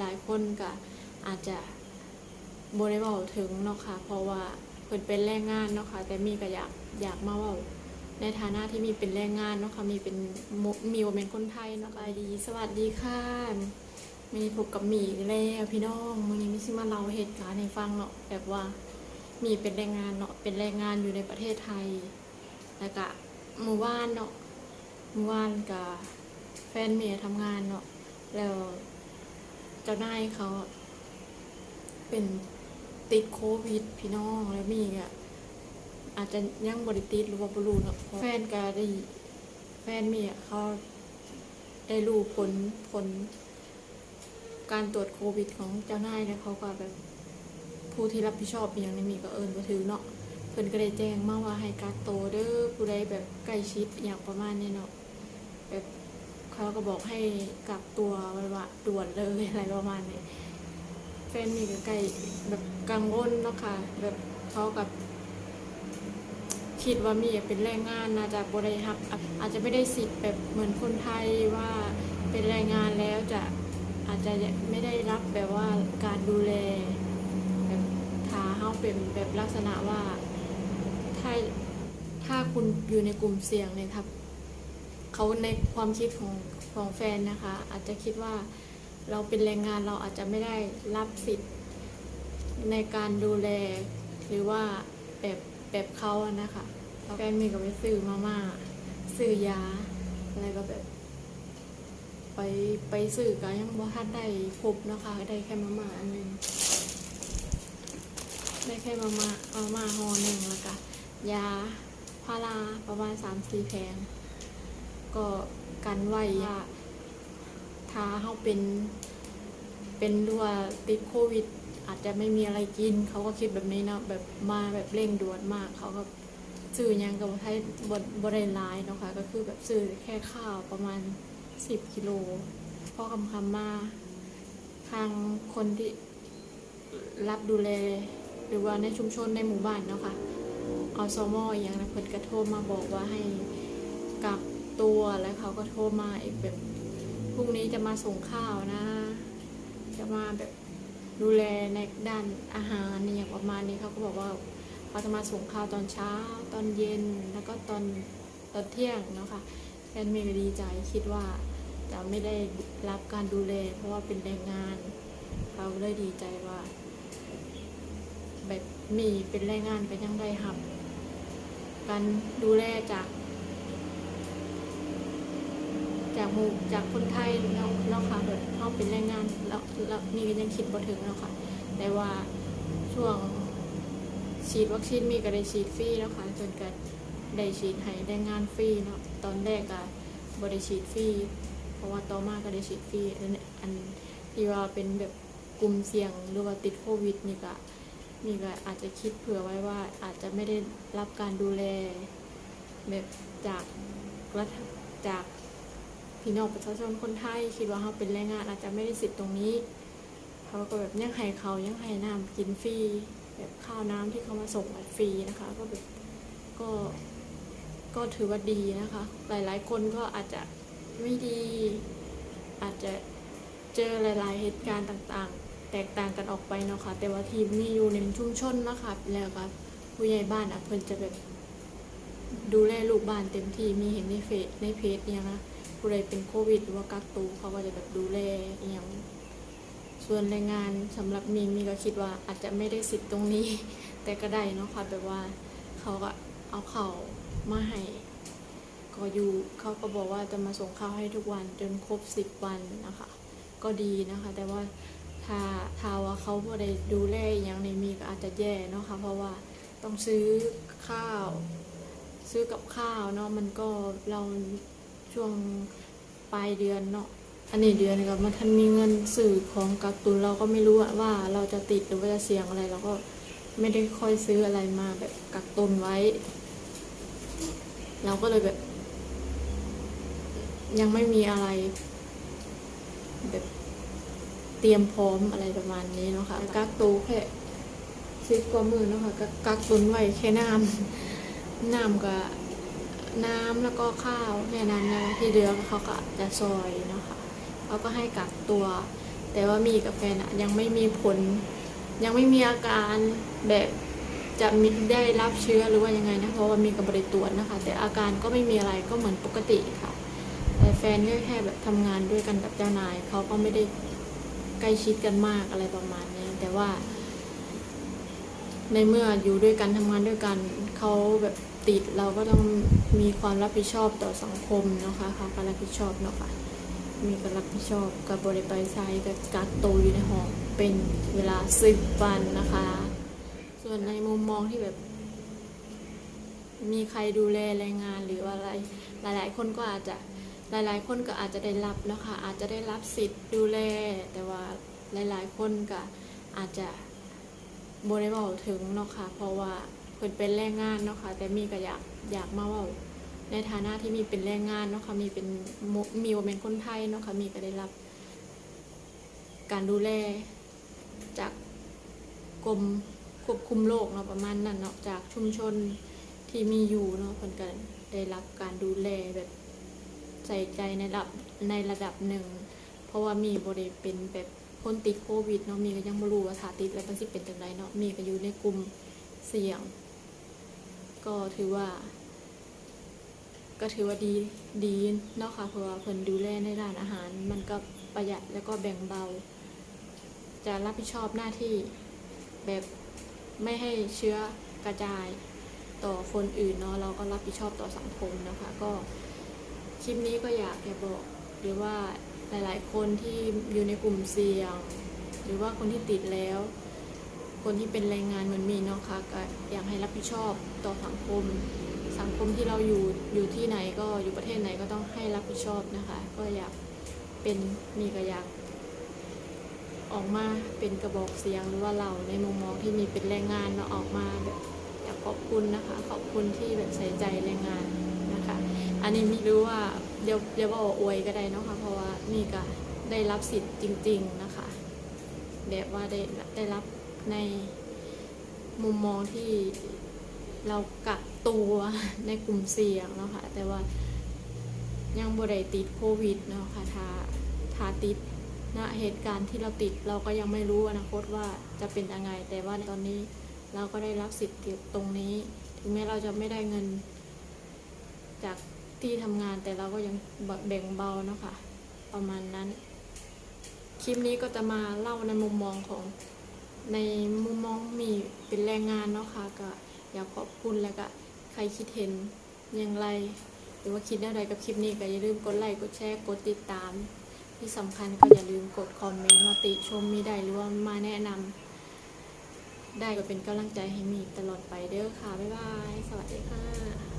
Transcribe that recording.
หลาย ๆ คนก็อาจจะบริเวาถึงเนาะค่ะ เพราะว่าเพิ่นเป็นแรงงานเนาะค่ะ แต่มีก็อยากอยากมาว้าในฐานะที่มีเป็นแรงงานเนาะค่ะ มีเป็นมุมีว่าเป็นคนไทยเนาะค่ะดีสวัสดีค่ะมีพบกับหมีอีกแล้วพี่น้องมื้อนี้มิสิมาเล่าเหตุการณ์ให้ฟังเนาะแบบว่ามีเป็นแรงงานเนาะเป็นแรงงานอยู่ในประเทศไทยแล้วก็หมู่บ้านเนาะหมู่บ้านกับแฟนเมียทำงานเนาะแล้ว เจ้านายเขา เป็นติดโควิดพี่น้องแล้วมีอะอาจจะยังบริติดหรือว่าบรูนาะแฟนก็ได้แฟนมียเขาได้รู้ผลผล การตรวจโควิดของเจ้านายแล้วเขาก็แบบผู้ที่รับผิดชอบอย่างนี้มีก็เอิญบ่ถือเนาะเพิ่นก็ได้แจ้งมาว่าให้กักโตเด้อผู้ใดแบบใกล้ชิดอย่างประมาณนี้เนาะแบบ เขาก็บอกให้กักตัวไว้ว่าด่วนเลยอะไรประมาณนี้แฟนมีก็ใกล้แบบกังวลเนาะค่ะ แบบเขากับคิดว่ามีเป็นแรงงานน่าจะบริรับอาจจะไม่ได้สิทธิ์แบบเหมือนคนไทยว่าเป็นแรงงานแล้วจะอาจจะไม่ได้รับแบบว่าการดูแลแบบถ้าเฮาเป็นแบบลักษณะว่าถ้าถ้าคุณอยู่ในกลุ่มเสี่ยงเนี่ยครับ เขาในความคิดของของแฟนนะคะ อาจจะคิดว่าเราเป็นแรงงานเราอาจจะไม่ได้รับสิทธิ์ในการดูแล หรือว่าแบบแบบเขาอะนะคะแฟนมีก็ไปซื้อมาม่าซื้อยาอะไรก็แบบ ไปไปซื้อก็ยังบ่ทันได้ครบนะคะได้แค่มาม่าอันหนึงได้แค่มามามามาหอหนึ่งแล้วก็ยาพาราประมาณสามสี่แผง ก็กันไว้ว่าถ้าเขาเป็น เป็นดัวติดโควิด อาจจะไม่มีอะไรกิน เขาก็คิดแบบนี้เนาะแบบมาแบบเร่งด่วนมาก เขาก็ซื้อยังกับไทยบดบริลายเนาะค่ะก็คือแบบซื้อแค่ข้าวประมาณสิบกิโลพ่อคำคำมาทางคนที่รับดูแล หรือว่าในชุมชนในหมู่บ้านเนาะค่ะอสมออย่างนะเพิ่นก็โทรมาบอกว่าให้ ตัวแล้วเขาก็โทรมาอีกแบบพรุ่งนี้จะมาส่งข้าวนะ จะมาแบบดูแลในด้านอาหารเนี่ยอย่างประมาณนี้เขาก็บอกว่าเขาจะมาส่งข้าวตอนเช้า ตอนเย็นแล้วก็ตอนตอนเที่ยงเนาะค่ะแฟนเมย์ดีใจคิดว่าจะไม่ได้รับการดูแล เพราะว่าเป็นแรงงานเขาเลยดีใจว่า แบบมีเป็นแรงงานก็ยังได้หับการดูแลจาก จากหมู่จากคนไทยเนาะเนาะค่ะแบบเขาเป็นแรงงานแล้วแล้วนี่ก็ยังคิดบ่ถึงเนาะค่ะ แต่ว่าช่วงฉีดวัคซีนมีก็ได้ฉีดฟรีแล้วค่ะจนกันได้ฉีดให้แรงงานฟรีเนาะตอนแรกก็บ่ได้ฉีดฟรีเพราะว่าต่อมาก็ได้ฉีดฟรีอันนี้อันที่ว่าเป็นแบบกลุ่มเสี่ยงหรือว่าติดโควิดนี่ก็มีก็อาจจะคิดเผื่อไว้ว่าอาจจะไม่ได้รับการดูแลแบบจากรัฐจาก พี่น้องประชาชนคนไทย คิดว่าเขาเป็นแรงงานอาจจะไม่ได้สิทธิ์ตรงนี้ เขาก็แบบยังให้เขายังให้น้ำกินฟรีแบบข้าวน้ำที่เขามาส่งฟรีนะคะ ก็แบบก็ก็ถือว่าดีนะคะ หลายๆ คนก็อาจจะไม่ดี อาจจะเจอหลาย ๆ เหตุการณ์ต่างๆ แตกต่างกันออกไปเนาะค่ะแต่ว่าทีมนี้อยู่ในชุมชนนะคะแล้วก็ผู้ใหญ่บ้านอะเพิ่นจะแบบดูแลลูกบ้านเต็มที่มีเห็นในเฟซในเพจเนี่ยนะ ผู้ใดเป็นโควิด หรือว่ากักตัวเขาก็จะแบบดูแลอย่างส่วนแรงงานสำหรับมีมีก็คิดว่าอาจจะไม่ได้สิทธิ์ตรงนี้ แต่ก็ได้เนาะค่ะแบบว่าเขาก็เอาเข่ามาให้ก็อยู่เขาก็บอกว่าจะมาส่งข้าวให้ทุกวันจนครบสิบวันนะคะ ก็ดีนะคะ แต่ว่าถ้าถ้าว่าเขาบ่ได้ดูแลอย่างในมีก็อาจจะแย่เนาะค่ะเพราะว่าต้องซื้อข้าว ซื้อกับข้าวเนาะมันก็เรา ช่วงปลายเดือนเนาะอันนี้เดือนก็มันทันมีเงินสื่อของกักตุนเราก็ไม่รู้ว่าเราจะติดหรือว่าจะเสี่ยงอะไรเราก็ไม่ได้ค่อยซื้ออะไรมาแบบกักตุนไว้ เราก็เลยแบบ ยังไม่มีอะไร แบบเตรียมพร้อมอะไรประมาณนี้เนาะค่ะกักตูแค่สิบกว่ามือเนาะค่ะกักกักตุนไว้แค่น้ำน้ำกับ น้ำแล้วก็ข้าวแค่นั้นนะที่เหลือเขาก็จะซอยนะคะเขาก็ให้กักตัว แต่ว่ามีกับแฟนอะยังไม่มีผล ยังไม่มีอาการแบบจะมีได้รับเชื้อหรือว่ายังไงนะเพราะว่ามีกับบริตรวจนะคะ แต่อาการก็ไม่มีอะไรก็เหมือนปกติค่ะ แต่แฟนก็แค่แบบทำงานด้วยกันกับเจ้านายเขาก็ไม่ได้ใกล้ชิดกันมากอะไรประมาณนี้แต่ว่า ในเมื่ออยู่ด้วยกันทำงานด้วยกัน เขาแบบติดเราก็ต้องมีความรับผิดชอบต่อสังคมนะคะเขาก็รับผิดชอบเนาะค่ะมีการรับผิดชอบกับบริไปไซกับกักตัวอยู่ในห้องเป็นเวลาสิบวันนะคะ ส่วนในมุมมองที่แบบ มีใครดูแลแรงงานหรือว่าอะไร หลาย ๆ คนก็อาจจะหลาย ๆ คนก็อาจจะได้รับเนาะคะอาจจะได้รับสิทธิ์ดูแล แต่ว่าหลาย ๆ คนก็อาจจะบริบาถึงเนาะค่ะเพราะว่า เพิ่นเป็นแรงงานเนาะค่ะ แต่มีก็อยากอยากมาเว่าในฐานะที่มีเป็นแรงงานเนาะค่ะมีเป็นมมีว่าเป็นคนไทยเนาะค่ะมีก็ได้รับ การดูแลจากกรมควบคุมโรคเนาะประมาณนั้นเนาะจากชุมชนที่มีอยู่เนาะเพิ่นก็ได้รับการดูแลแบบใส่ใจในระดับในระดับหนึ่ง เพราะว่ามีบริเป็นแบบคนติดโควิดเนาะมีก็ยังไม่รู้ว่าถ้าติดแล้วมันสิเป็นจังไดเนาะมีก็อยู่ในกลุ่มเสี่ยง ก็ถือว่า ก็ถือว่าดีดีเนาะค่ะเพราะว่าเพิ่นดูแลในร้านอาหาร มันก็ประหยัดแล้วก็แบ่งเบา จะรับผิดชอบหน้าที่แบบไม่ให้เชื้อกระจายต่อคนอื่นเนาะเราก็รับผิดชอบต่อสังคมนะคะ ก็คลิปนี้ก็อยากจะบอกหรือว่าหลาย ๆ คนที่อยู่ในกลุ่มเสี่ยง หรือว่าคนที่ติดแล้ว คนที่เป็นแรงงานเหมือนมีเนาะค่ะก็อยากให้รับผิดชอบต่อสังคม สังคมที่เราอยู่อยู่ที่ไหนก็อยู่ประเทศไหนก็ต้องให้รับผิดชอบนะคะ ก็อยากเป็นมีก็อยากออกมาเป็นกระบอกเสียงหรือว่าเราในมุมมองที่มีเป็นแรงงานเนาะออกมาแบบอยากขอบคุณนะคะ ขอบคุณที่แบบใส่ใจแรงงานนะคะ อันนี้ไม่รู้ว่าเดี๋ยวเดี๋ยวว่าอวยก็ได้เนาะค่ะเพราะว่ามีก็ได้รับสิทธิ์จริง ๆนะคะ แบบว่าได้ได้รับ ในมุมมองที่เรากักตัวในกลุ่มเสี่ยงเนาะค่ะแต่ว่ายังบ่ได้ติดโควิดเนาะค่ะถ้าถ้าติดณเหตุการณ์ที่เราติดเราก็ยังไม่รู้อนาคตว่าจะเป็นยังไง แต่ว่าตอนนี้เราก็ได้รับสิทธิ์ตรงนี้ ถึงแม้เราจะไม่ได้เงิน จากที่ทำงานแต่เราก็ยังแบ่งเบาเนาะค่ะประมาณนั้น คลิปนี้ก็จะมาเล่าในมุมมองของ ในมุมมองมีเป็นแรงงานเนาะค่ะก็อยากขอบคุณแล้วก็ใครคิดเห็นอย่างไร หรือว่าคิดอะไรกับคลิปนี้ก็อย่าลืมกดไลค์กดแชร์กดติดตาม ที่สำคัญก็อย่าลืมกดคอมเมนต์มาติชมมีได้หรือว่ามาแนะนำได้ก็เป็นกำลังใจให้มีตลอดไปเด้อค่ะบ๊ายบาย สวัสดีค่ะ